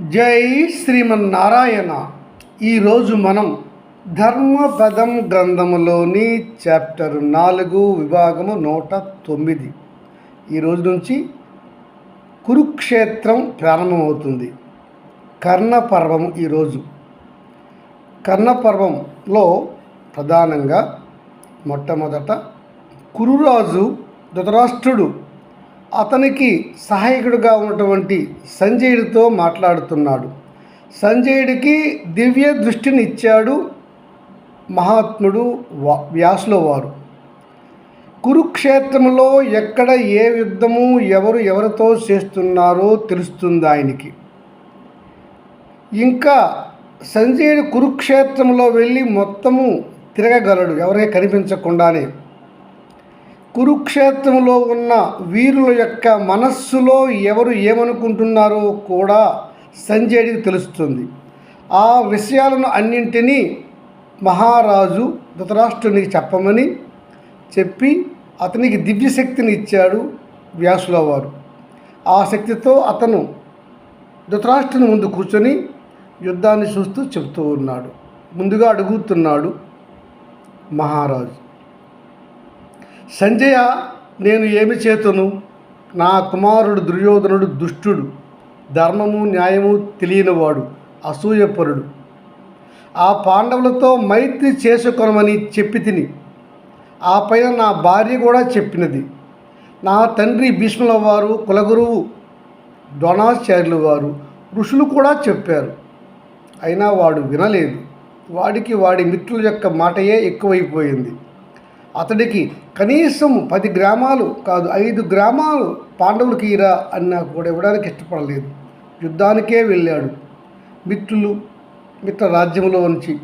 జై శ్రీమన్నారాయణ. ఈరోజు మనం ధర్మపదం గ్రంథములోని చాప్టర్ నాలుగు విభాగము నూట తొమ్మిది. ఈరోజు నుంచి కురుక్షేత్రం ప్రారంభమవుతుంది. కర్ణపర్వం ఈరోజు. కర్ణపర్వంలో ప్రధానంగా మొట్టమొదట కురురాజు ధృతరాష్ట్రుడు అతనికి సహాయకుడిగా ఉన్నటువంటి సంజయుడితో మాట్లాడుతున్నాడు. సంజయుడికి దివ్య దృష్టిని ఇచ్చాడు మహాత్ముడు వ్యాసుల వారు. కురుక్షేత్రంలో ఎక్కడ ఏ యుద్ధము ఎవరు ఎవరితో చేస్తున్నారో తెలుస్తుంది ఆయనకి. ఇంకా సంజయుడు కురుక్షేత్రంలో వెళ్ళి మొత్తము తిరగగలడు. ఎవరికి కనిపించకుండానే. కురుక్షేత్రంలో ఉన్న వీరుల యొక్క మనస్సులో ఎవరు ఏమనుకుంటున్నారో కూడా సంజయుడికి తెలుస్తుంది. ఆ విషయాలను అన్నింటినీ మహారాజు ధృతరాష్ట్రునికి చెప్పమని చెప్పి అతనికి దివ్యశక్తిని ఇచ్చాడు వ్యాసుల వారు. ఆ శక్తితో అతను ధృతరాష్ట్రుని ముందు కూర్చొని యుద్ధాన్ని చూస్తూ చెబుతూ ఉన్నాడు. ముందుగా అడుగుతున్నాడు మహారాజు. సంజయ నేను ఏమి చేతును? నా కుమారుడు దుర్యోధనుడు దుష్టుడు. ధర్మము న్యాయము తెలియనివాడు అసూయపరుడు. ఆ పాండవులతో మైత్రి చేసుకొనమని చెప్పి తిని ఆ పైన నా భార్య కూడా చెప్పినది. నా తండ్రి భీష్ముల వారు కులగురువు ద్రోణాచార్యుల వారు ఋషులు కూడా చెప్పారు. అయినా వాడు వినలేదు. వాడికి వాడి మిత్రుల యొక్క మాటయే ఎక్కువైపోయింది. అతడికి కనీసం పది గ్రామాలు కాదు ఐదు గ్రామాలు పాండవులకి ఇరా నాకు కూడా ఇవ్వడానికి ఇష్టపడలేదు. యుద్ధానికే వెళ్ళాడు. మిత్రులు మిత్ర రాజ్యంలో నుంచి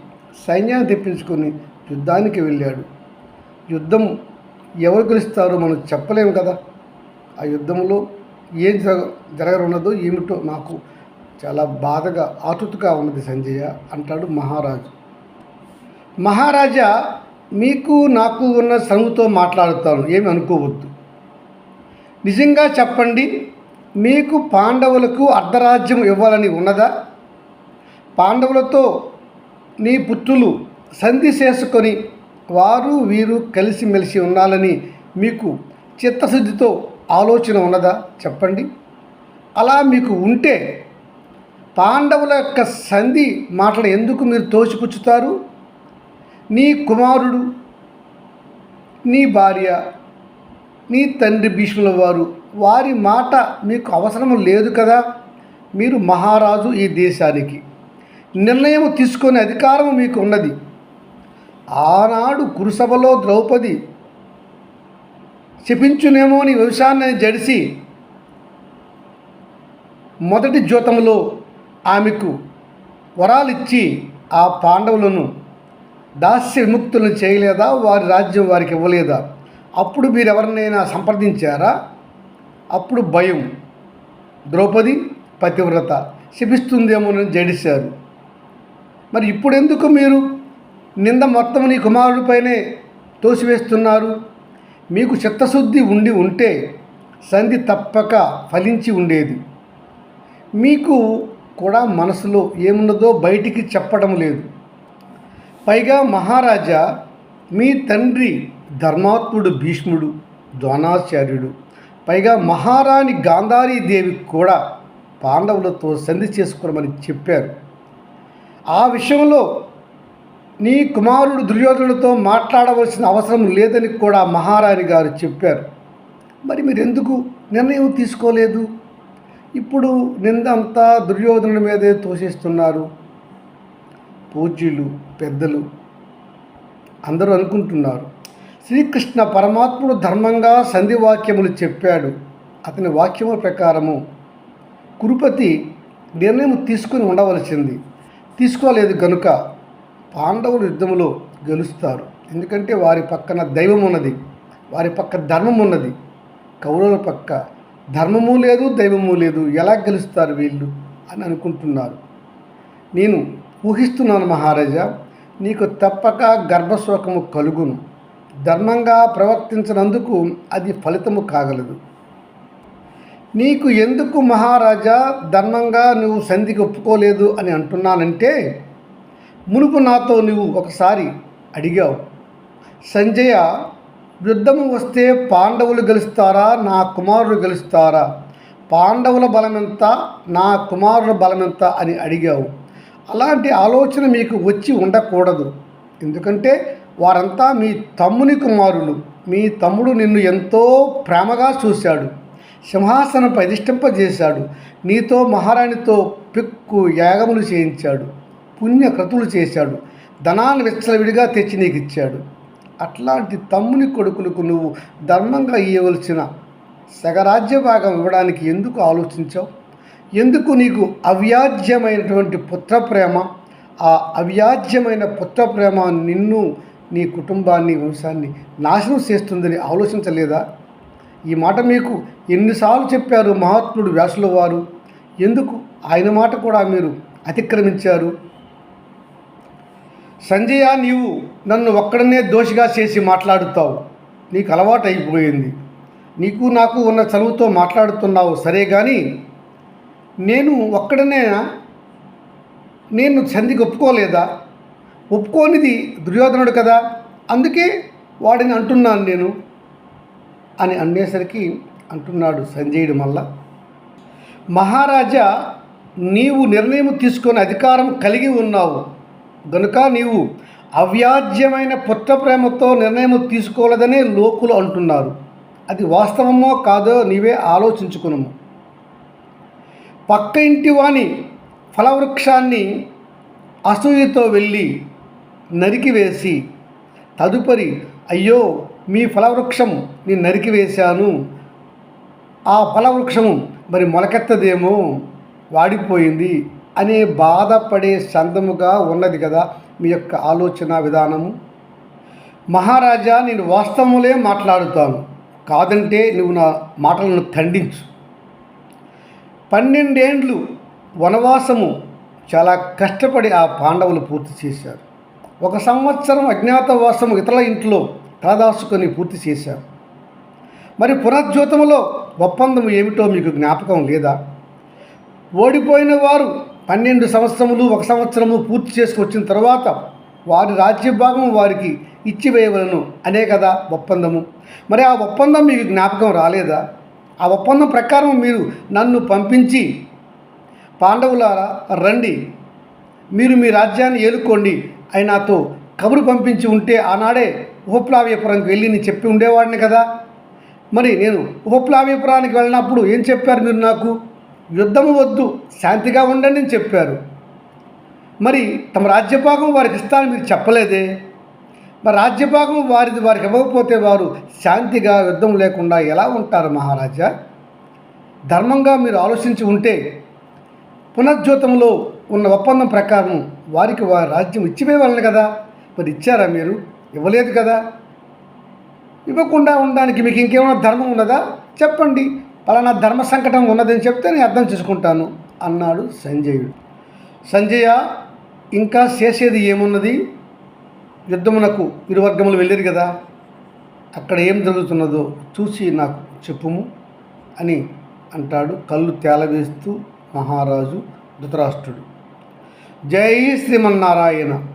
సైన్యాన్ని తెప్పించుకొని యుద్ధానికి వెళ్ళాడు. యుద్ధం ఎవరు గెలుస్తారో మనం చెప్పలేము కదా. ఆ యుద్ధంలో ఏం జరగ జరగనున్నదో ఏమిటో నాకు చాలా బాధగా ఆతృతగా ఉన్నది సంజయ అంటాడు మహారాజు. మహారాజా మీకు నాకు ఉన్న చనువుతో మాట్లాడుతాను. ఏమి అనుకోవద్దు. నిజంగా చెప్పండి మీకు పాండవులకు అర్ధరాజ్యం ఇవ్వాలని ఉన్నదా? పాండవులతో నీ పుత్రులు సంధి చేసుకొని వారు వీరు కలిసిమెలిసి ఉండాలని మీకు చిత్తశుద్ధితో ఆలోచన ఉన్నదా? చెప్పండి. అలా మీకు ఉంటే పాండవుల యొక్క సంధి మాటలు ఎందుకు మీరు తోచిపుచ్చుతారు నీ కుమారుడు నీ భార్య నీ తండ్రి భీష్ముల వారు వారి మాట మీకు అవసరం లేదు కదా? మీరు మహారాజు ఈ దేశానికి. నిర్ణయం తీసుకునే అధికారం మీకు ఉన్నది. ఆనాడు కురుసభలో ద్రౌపది శపించునేమో అని వ్యవసాయాన్ని జడిసి మొదటి జ్యోతంలో ఆమెకు వరాలిచ్చి ఆ పాండవులను దాస్య విముక్తులను చేయలేదా? వారి రాజ్యం వారికి ఇవ్వలేదా? అప్పుడు మీరు ఎవరినైనా సంప్రదించారా? అప్పుడు భయం ద్రౌపది పతివ్రత శిపిస్తుందేమోనని జడిశారు. మరి ఇప్పుడు ఎందుకు మీరు నింద మొత్తం నీ కుమారుడిపైనే తోసివేస్తున్నారు? మీకు చిత్తశుద్ధి ఉండి ఉంటే సంధి తప్పక ఫలించి ఉండేది. మీకు కూడా మనసులో ఏమున్నదో బయటికి చెప్పడం లేదు. పైగా మహారాజా మీ తండ్రి ధర్మాత్ముడు భీష్ముడు ద్రోణాచార్యుడు పైగా మహారాణి గాంధారీదేవి కూడా పాండవులతో సంధి చేసుకోమని చెప్పారు. ఆ విషయంలో నీ కుమారుడు దుర్యోధనుడితో మాట్లాడవలసిన అవసరం లేదని కూడా మహారాణి గారు చెప్పారు. మరి మీరు ఎందుకు నిర్ణయం తీసుకోలేదు? ఇప్పుడు నిందంతా దుర్యోధనుడి మీదే తోసేస్తున్నారు. పూజ్యులు పెద్దలు అందరూ అనుకుంటున్నారు. శ్రీకృష్ణ పరమాత్ముడు ధర్మంగా సంధివాక్యములు చెప్పాడు. అతని వాక్యముల ప్రకారము కురుపతి నిర్ణయం తీసుకుని ఉండవలసింది. తీసుకోలేదు గనుక పాండవులు యుద్ధంలో గెలుస్తారు. ఎందుకంటే వారి పక్కన దైవం ఉన్నది. వారి పక్క ధర్మం ఉన్నది. కౌరవుల పక్క ధర్మము లేదు దైవము లేదు. ఎలా గెలుస్తారు వీళ్ళు అని అనుకుంటున్నారు. నేను ఊహిస్తున్నాను మహారాజా నీకు తప్పక గర్భశోకము కలుగును. ధర్మంగా ప్రవర్తించినందుకు అది ఫలితము కాగలదు. నీకు ఎందుకు మహారాజా ధర్మంగా నువ్వు సంధికి ఒప్పుకోలేదు అని అంటున్నానంటే మునుపు నాతో నువ్వు ఒకసారి అడిగావు. సంజయ యుద్ధము వస్తే పాండవులు గెలుస్తారా నా కుమారులు గెలుస్తారా? పాండవుల బలమెంత నా కుమారుల బలమెంత అని అడిగావు. అలాంటి ఆలోచన మీకు వచ్చి ఉండకూడదు. ఎందుకంటే వారంతా మీ తమ్ముని కుమారులు. మీ తమ్ముడు నిన్ను ఎంతో ప్రేమగా చూశాడు. సింహాసనంపై అధిష్టింపజేశాడు నీతో మహారాణితో పిక్కు యాగములు చేయించాడు. పుణ్యక్రతులు చేశాడు. ధనాన్ని విచ్చలవిడిగా తెచ్చి నీకు ఇచ్చాడు అట్లాంటి తమ్ముని కొడుకులకు నువ్వు ధర్మంగా ఇవ్వవలసిన సగరాజ్య భాగం ఇవ్వడానికి ఎందుకు ఆలోచించావు? ఎందుకు నీకు అవ్యాజ్యమైనటువంటి పుత్రప్రేమ ఆ అవ్యాజ్యమైన పుత్రప్రేమ నిన్ను నీ కుటుంబాన్ని వంశాన్ని నాశనం చేస్తుందని ఆలోచించలేదా? ఈ మాట మీకు ఎన్నిసార్లు చెప్పారు మహాత్ముడు వ్యాసుల వారు. ఎందుకు? ఆయన మాట కూడా మీరు అతిక్రమించారు. సంజయ నీవు నన్ను ఒక్కడనే దోషిగా చేసి మాట్లాడుతావు. నీకు అలవాటు అయిపోయింది. నీకు నాకు ఉన్న చదువుతో మాట్లాడుతున్నావు. సరే కానీ నేను ఒక్కడనే నేను సంధికి ఒప్పుకోలేదా? ఒప్పుకోనిది దుర్యోధనుడు కదా అందుకే వాడిని అంటున్నాను నేను అని అనేసరికి అంటున్నాడు సంజయుడు మళ్ళా మహారాజా నీవు నిర్ణయం తీసుకొని అధికారం కలిగి ఉన్నావు. గనుక నీవు అవ్యాజ్యమైన పుత్ర ప్రేమతో నిర్ణయం తీసుకోలేదనే లోకులు అంటున్నారు. అది వాస్తవమో కాదో నీవే ఆలోచించుకును పక్క ఇంటి వాని ఫలవృక్షాన్ని అసూయతో వెళ్ళి నరికివేసి తదుపరి అయ్యో మీ ఫలవృక్షం నేను నరికివేశాను ఆ ఫలవృక్షము మరి మొలకెత్తదేమో వాడిపోయింది అనే బాధపడే సందముగా ఉన్నది కదా మీ యొక్క ఆలోచన విధానము. మహారాజా నేను వాస్తవములే మాట్లాడుతాను. కాదంటే నువ్వు నా మాటలను ఖండించు పన్నెండేండ్లు వనవాసము చాలా కష్టపడి ఆ పాండవులు పూర్తి చేశారు. ఒక సంవత్సరం అజ్ఞాతవాసము ఇతరుల ఇంట్లో తలదాచుకొని పూర్తి చేశారు. మరి పునర్జ్యోతములో ఒప్పందం ఏమిటో మీకు జ్ఞాపకం లేదా? ఓడిపోయిన వారు పన్నెండు సంవత్సరములు ఒక సంవత్సరము పూర్తి చేసుకొచ్చిన తర్వాత వారి రాజ్యభాగం వారికి ఇచ్చివేయవలను అనే కదా ఒప్పందము. మరి ఆ ఒప్పందం మీకు జ్ఞాపకం రాలేదా? ఆ ఒప్పందం ప్రకారం మీరు నన్ను పంపించి పాండవులారా రండి. మీరు మీ రాజ్యాన్ని ఏలుకోండి. అని నాతో కబురు పంపించి ఉంటే ఆనాడే ఉపప్లావ్యపురంకి వెళ్ళి నేను చెప్పి ఉండేవాడిని కదా. మరి నేను ఉపప్లావ్యపురానికి వెళ్ళినప్పుడు ఏం చెప్పారు మీరు నాకు? యుద్ధము వద్దు శాంతిగా ఉండండి అని చెప్పారు. మరి తమ రాజ్యభాగం వారికి ఇస్తానని మీరు చెప్పలేదే? మరి రాజ్యభాగం వారిది వారికి ఇవ్వకపోతే వారు శాంతిగా యుద్ధం లేకుండా ఎలా ఉంటారు మహారాజా? ధర్మంగా మీరు ఆలోచించి ఉంటే పునర్జ్యోతంలో ఉన్న ఒప్పందం ప్రకారం వారికి వారి రాజ్యం ఇచ్చిపోయేవాళ్ళని కదా? మరి ఇచ్చారా మీరు? ఇవ్వలేదు కదా? ఇవ్వకుండా ఉండడానికి మీకు ఇంకేమైనా ధర్మం ఉన్నదా? చెప్పండి. పలానా ధర్మ సంకటం ఉన్నదని చెప్తే నేను అర్థం చేసుకుంటాను అన్నాడు సంజయుడు. సంజయ ఇంకా చేసేది ఏమున్నది? యుద్ధమునకు ఇరువర్గములు వెళ్ళారు కదా అక్కడ ఏం జరుగుతున్నదో చూసి నాకు చెప్పుము అని అంటాడు. కళ్ళు తేలవేస్తూ మహారాజు ధృతరాష్ట్రుడు. జై శ్రీమన్నారాయణ!